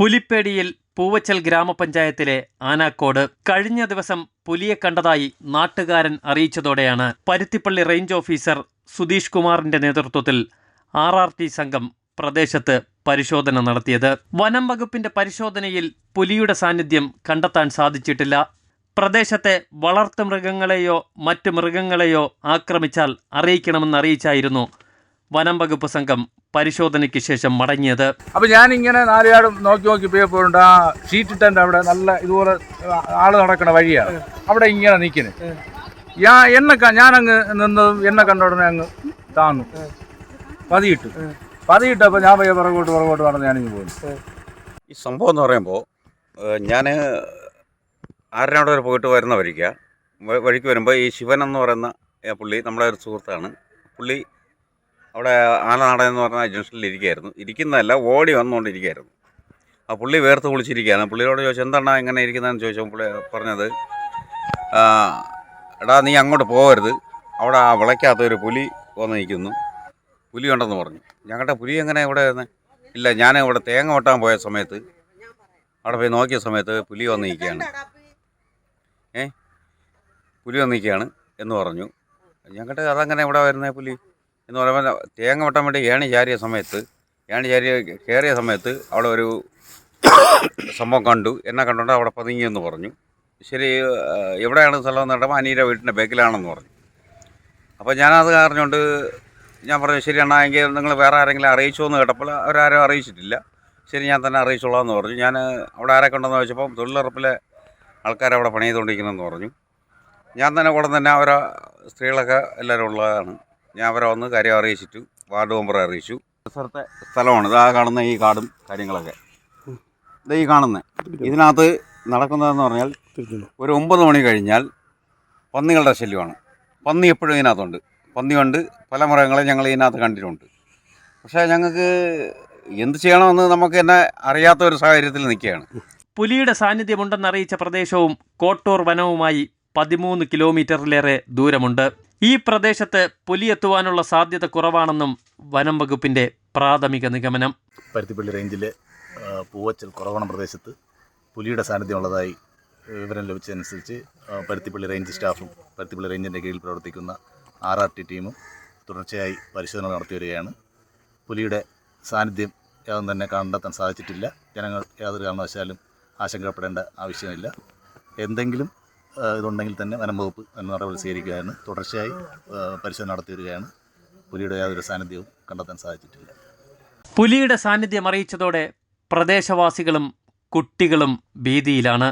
പുലിപ്പേടിയിൽ പൂവച്ചൽ ഗ്രാമപഞ്ചായത്തിലെ ആനാക്കോട് കഴിഞ്ഞ ദിവസം പുലിയെ കണ്ടതായി നാട്ടുകാരൻ അറിയിച്ചതോടെയാണ് പരുത്തിപ്പള്ളി റേഞ്ച് ഓഫീസർ സുധീഷ് കുമാറിന്റെ നേതൃത്വത്തിൽ ആർ ആർ ടി സംഘം പ്രദേശത്ത് പരിശോധന നടത്തിയത്. വനം വകുപ്പിന്റെ പരിശോധനയിൽ പുലിയുടെ സാന്നിധ്യം കണ്ടെത്താൻ സാധിച്ചിട്ടില്ല. പ്രദേശത്തെ വളർത്തു മൃഗങ്ങളെയോ മറ്റു മൃഗങ്ങളെയോ ആക്രമിച്ചാൽ അറിയിക്കണമെന്ന് അറിയിച്ചായിരുന്നു വനം വകുപ്പ് സംഘം പരിശോധനയ്ക്ക് ശേഷം മടങ്ങിയത്. അപ്പൊ ഞാൻ ഇങ്ങനെ നാലുകാടും നോക്കി നോക്കി പോയപ്പോഴുണ്ട് ആ ഷീറ്റ് ടെന്റ് അവിടെ നല്ല ഇതുപോലെ ആൾ നടക്കണ വഴിയാണ്. അവിടെ ഇങ്ങനെ നിൽക്കുന്നത് ഞാൻ എന്നെ ഞാനങ്ങ് നിന്നതും എന്നെ കണ്ട ഉടനെ അങ്ങ് താന്നു പതിയിട്ടു. പതിയിട്ടപ്പോ ഞാൻ പയ്യെ പുറകോട്ട് പുറകോട്ട് നടന്ന് ഞാനിങ്ങ് പോയി ഈ സംഭവം എന്ന് പറയുമ്പോൾ ഞാൻ ആരനോട് വരെ പോയിട്ട് വരുന്ന വഴിക്ക. വഴിക്ക് വരുമ്പോൾ ഈ ശിവൻ എന്ന് പറയുന്ന പുള്ളി നമ്മുടെ ഒരു സുഹൃത്താണ്. പുള്ളി അവിടെ ആനനാടൻ എന്ന് പറഞ്ഞ ജംഗ്ഷനിൽ ഇരിക്കുകയായിരുന്നു. ഇരിക്കുന്നതല്ല ഓടി വന്നുകൊണ്ടിരിക്കുകയായിരുന്നു. ആ പുള്ളി വേർത്ത് കുളിച്ചിരിക്കുകയാണ് പുള്ളിയോട് ചോദിച്ചു എന്താണ് എങ്ങനെ ഇരിക്കുന്നതെന്ന്? ചോദിച്ചപ്പോൾ പുള്ളി പറഞ്ഞത് എടാ നീ അങ്ങോട്ട് പോകരുത്. അവിടെ ആ വിളയ്ക്കകത്തൊരു പുലി വന്ന് നിൽക്കുന്നു. പുലി ഉണ്ടെന്ന് പറഞ്ഞു. ഞങ്ങളുടെ പുലി എങ്ങനെ ഇവിടെ ഇല്ല ഞാൻ ഇവിടെ തേങ്ങ വെട്ടാൻ പോയ സമയത്ത് അവിടെ പോയി നോക്കിയ സമയത്ത് പുലി വന്ന് നിൽക്കുകയാണ്. ഏ? പുലി വന്ന് നിൽക്കുകയാണ് എന്ന് പറഞ്ഞു. ഞങ്ങളുടെ അതങ്ങനെ ഇവിടെ വരുന്നത് പുലി? എന്ന് പറയുമ്പോൾ തേങ്ങ വെട്ടാൻ വേണ്ടി ഏണി ചാരിയ സമയത്ത് ഏണി ചാരിയ കയറിയ സമയത്ത് അവിടെ ഒരു സംഭവം കണ്ടു. എന്നെ കണ്ടുകൊണ്ട് അവിടെ പതുങ്ങിയെന്ന് പറഞ്ഞു. ശരി എവിടെയാണ് സ്ഥലം എന്ന് പറയുമ്പോൾ അനീന്റെ വീട്ടിന്റെ ബാക്കിലാണെന്ന് പറഞ്ഞു. അപ്പോൾ ഞാനത് അറിഞ്ഞുകൊണ്ട് ഞാൻ പറഞ്ഞു ശരി അണ്ണാ എങ്കിൽ നിങ്ങൾ വേറെ ആരെങ്കിലും അറിയിച്ചോ എന്ന് കേട്ടപ്പോൾ അവരാരും അറിയിച്ചിട്ടില്ല. ശരി ഞാൻ തന്നെ അറിയിച്ചോളാം എന്ന് പറഞ്ഞു. ഞാൻ അവിടെ ആരെ കണ്ടെന്ന് ചോദിച്ചപ്പോൾ തൊഴിലുറപ്പിലെ ആൾക്കാർ അവിടെ പണി ചെയ്തുകൊണ്ടിരിക്കണമെന്ന് പറഞ്ഞു. ഞാൻ തന്നെ കൂടെ തന്നെ അവരെ സ്ത്രീകളൊക്കെ എല്ലാവരും ഉള്ളതാണ്. ഞാൻ അവരെ വന്ന് കാര്യം അറിയിച്ചിട്ടു. വാർഡ് മെമ്പറെ അറിയിച്ചു. സ്ഥലത്തെ സ്ഥലമാണ്. ഇതാ കാണുന്ന ഈ കാടും കാര്യങ്ങളൊക്കെ. ഇത് ഈ കാണുന്ന. ഇതിനകത്ത് നടക്കുന്നതെന്ന് പറഞ്ഞാൽ ഒരു ഒമ്പത് മണി കഴിഞ്ഞാൽ പന്നികളുടെ ശല്യമാണ്. പന്നി എപ്പോഴും ഇതിനകത്തുണ്ട്. പന്നിയുണ്ട് പല മൃഗങ്ങളെ ഞങ്ങൾ ഇതിനകത്ത് കണ്ടിട്ടുണ്ട്. പക്ഷേ ഞങ്ങൾക്ക് എന്ത് ചെയ്യണമെന്ന് നമുക്ക് തന്നെ അറിയാത്ത ഒരു സാഹചര്യത്തിൽ നിൽക്കുകയാണ്. പുലിയുടെ സാന്നിധ്യമുണ്ടെന്നറിയിച്ച പ്രദേശവും കോട്ടൂർ വനവുമായി പതിമൂന്ന് കിലോമീറ്ററിലേറെ ദൂരമുണ്ട്. ഈ പ്രദേശത്ത് പുലി എത്തുവാനുള്ള സാധ്യത കുറവാണെന്നും വനം വകുപ്പിന്റെ പ്രാഥമിക നിഗമനം. പരുത്തിപ്പള്ളി റേഞ്ചിലെ പൂവച്ചൽ കുറവണം പ്രദേശത്ത് പുലിയുടെ സാന്നിധ്യമുള്ളതായി വിവരം ലഭിച്ചതനുസരിച്ച് പരുത്തിപ്പള്ളി റേഞ്ച് സ്റ്റാഫും പരുത്തിപ്പള്ളി റേഞ്ചിന്റെ കീഴിൽ പ്രവർത്തിക്കുന്ന ആർ ആർ ടി ടീമും തുടർച്ചയായി പരിശോധന നടത്തി വരികയാണ്. പുലിയുടെ സാന്നിധ്യം യാതൊന്നും തന്നെ കണ്ടെത്താൻ സാധിച്ചിട്ടില്ല. ജനങ്ങൾ യാതൊരു കാരണവശാലും ആശങ്കപ്പെടേണ്ട ആവശ്യമില്ല. എന്തെങ്കിലും ഇതുണ്ടെങ്കിൽ തന്നെ വനം വകുപ്പ് നടപടി സ്വീകരിക്കുകയാണ് തുടർച്ചയായി പരിശോധന നടത്തി വരികയാണ് പുലിയുടെ യാതൊരു സാന്നിധ്യവും കണ്ടെത്താൻ സാധിച്ചിട്ടില്ല. പുലിയുടെ സാന്നിധ്യം അറിയിച്ചതോടെ പ്രദേശവാസികളും കുട്ടികളും ഭീതിയിലാണ്.